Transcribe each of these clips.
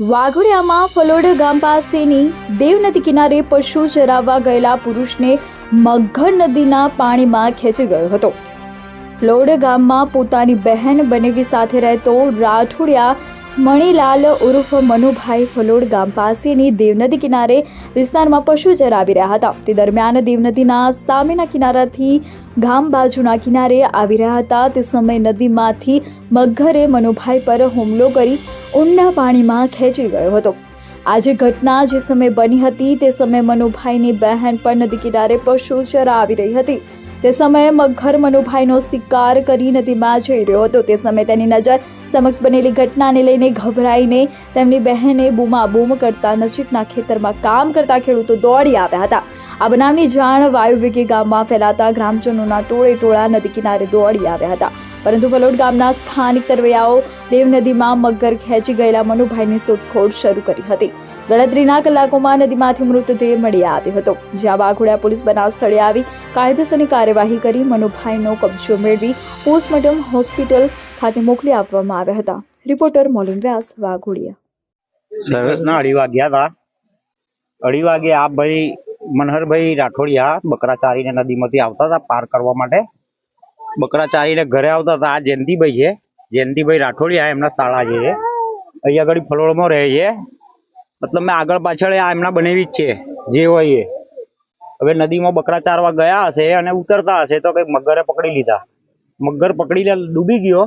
વાઘોડિયામાં ફલોડ ગામ પાસેની દેવનદી કિનારે પશુ ચરાવવા ગયેલા પુરુષને મગર નદીના પાણીમાં ખેંચી ગયો હતો. ફલોડ ગામમાં પોતાની બહેન બનેવી સાથે રહેતો રાઠોડિયા મણીલાલ ઉર્ફ મનુભાઈ ફલોડ ગામ પાસેની દેવનદી કિનારે વિસ્તારમાં પશુ ચરાવી રહ્યા હતા. તે દરમિયાન દેવનદીના સામેના કિનારાથી ગામ બાજુના કિનારે આવી રહ્યા હતા. તે સમયે નદીમાંથી મગરે મનુભાઈ પર હુમલો કરી ઊંડા પાણીમાં ખેંચી ગયો હતો. આજે ઘટના જે સમયે બની હતી તે સમયે મનુભાઈની બહેન પણ નદી કિનારે પશુ ચરાવી રહી હતી. તે સમયે મગર મનુભાઈનો શિકાર કરી નદીમાં જઈ રહ્યો હતો. તે સમયે તેની નજર સમક્ષ બનેલી ઘટનાને લઈને ગભરાઈને તેમની બહેને બૂમાબૂમ કરતા નજીકના ખેતરમાં કામ કરતા ખેડૂતો દોડી આવ્યા હતા. આ બનાવની જાણ વાયુવિકી ગામમાં ફેલાતા ગ્રામજનોના ટોળે ટોળા નદી કિનારે દોડી આવ્યા હતા. પરંતુ વલોડ ગામના સ્થાનિક તરવૈયાઓ દેવ નદીમાં મગર ખેંચી ગયેલા મનુભાઈની શોધખોળ શરૂ કરી હતી. ગણતરીના કલાકોમાં નદીમાંથી મૃતદેહ મળી આવ્યો હતો. જ્યાં વાઘોડિયા પોલીસ બનાવ સ્થળે આવી કાયદેસરની કાર્યવાહી કરી મનુભાઈનો કબજો મેળવી પોસ્ટમોર્ટમ હોસ્પિટલ ખાતે મોકલી આપવામાં આવ્યા હતા. રિપોર્ટર મોલિન વ્યાસ, વાઘોડિયા. સર્વિસના અઢી વાગ્યા હતા. અઢી વાગે આ ભાઈ મનહરભાઈ રાઠોડિયા બકરા ચારીને નદીમાંથી આવતા હતા પાર કરવા માટે. બકરા ચારીને ઘરે આવતા હતા. આ જયંતિભાઈ છે. જયંતિભાઈ રાઠોડિયા એમના શાળા છે. અહીંયા આગળ ફલોળમાં રહે છે. મતલબ મેં આગળ પાછળ આ એમના બનેવી જ છે, જે હોય એ. હવે નદીમાં બકરા ચારવા ગયા હશે અને ઉતરતા હશે તો કંઈક મગરે પકડી લીધા. મગર પકડીને ડૂબી ગયો.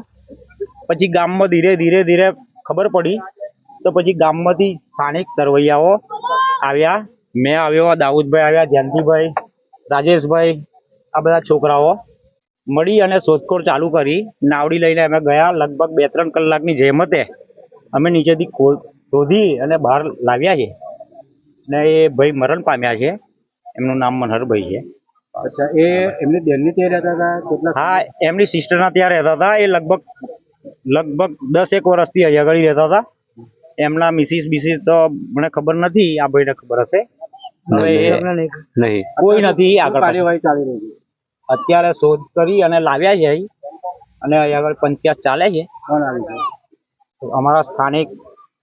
પછી ગામમાં ધીરે ધીરે ધીરે ખબર પડી. તો પછી ગામમાંથી સ્થાનિક તરવૈયાઓ આવ્યા. મેં આવ્યો દાઉદભાઈ આવ્યા જયંતિભાઈ રાજેશભાઈ, આ બધા છોકરાઓ. મળી અને શોધખોળ ચાલુ કરી. નાવડી લઈને અમે ગયા. લગભગ બે, ત્રણ કલાકની જહેમતે અમે નીચેથી ખોલ શોધી અને બહાર લાવ્યા છે. ને એ ભાઈ મરણ પામ્યા છે. એમનું નામ મનહરભાઈ છે. અચ્છા એ એમની બહેનની ત્યાં રહેતા હતા? કેટલા હા એમની સિસ્ટરના ત્યાં રહેતા હતા. એ લગભગ લગભગ દસ એક વર્ષથી અહીંયા રહેતા હતા. એમના મિસિસ બિસિસ તો મને ખબર નથી. આ ભાઈને ખબર હશે. હવે નહીં. કોઈ નથી આગળ કાર્યવાહી ચાલી રહી છે? અત્યારે શોધ કરી અને લાવ્યા છે. અને અહીંયા આગળ પંચ્યાસ ચાલે છે? અમારા સ્થાનિક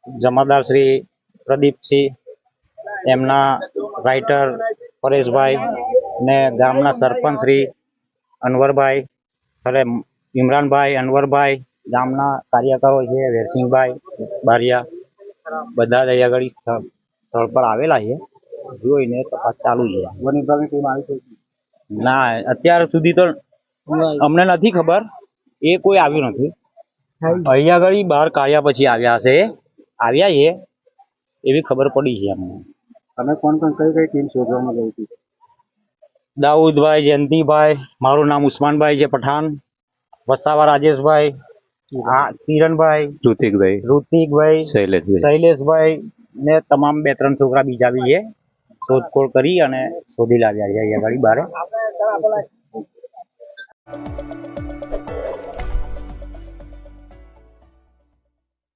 જમાદાર શ્રી પ્રદીપસિંહ એમના રાઇટર પરેશભાઈ ને ગામના સરપંચ શ્રી અનવરભાઈ અરે ઇમરાનભાઈ અનવરભાઈ ગામના કાર્યકરો છે વેરસિંહભાઈ બારિયા. બધા જ અહીંયા આગળ સ્થળ પર આવેલા છે. જોઈને તપાસ ચાલુ છે. વન વિભાગની ટીમ આવી છે? ના અત્યાર સુધી તો અમને નથી ખબર. એ કોઈ આવ્યું નથી. અહીંયા આગળ બહાર કાઢ્યા પછી આવ્યા હશે. આવ્યા છે એવી ખબર પડી છે અમને. તમે કોણ કોણ કઈ કઈ ટીમ શોધવામાં ગઈ હતી? દાઉદભાઈ જયંતિભાઈ મારું નામ ઉસ્માનભાઈ છે પઠાણ વસાવા રાજેશભાઈ હા કિરણભાઈ ઋતિકભાઈ ઋતિકભાઈ શૈલેષભાઈ. શૈલેષભાઈ ને તમામ બે ત્રણ છોકરા બીજા બી છે શોધખોળ કરી અને શોધી લાવ્યા છે અહીંયા આગળ બારે.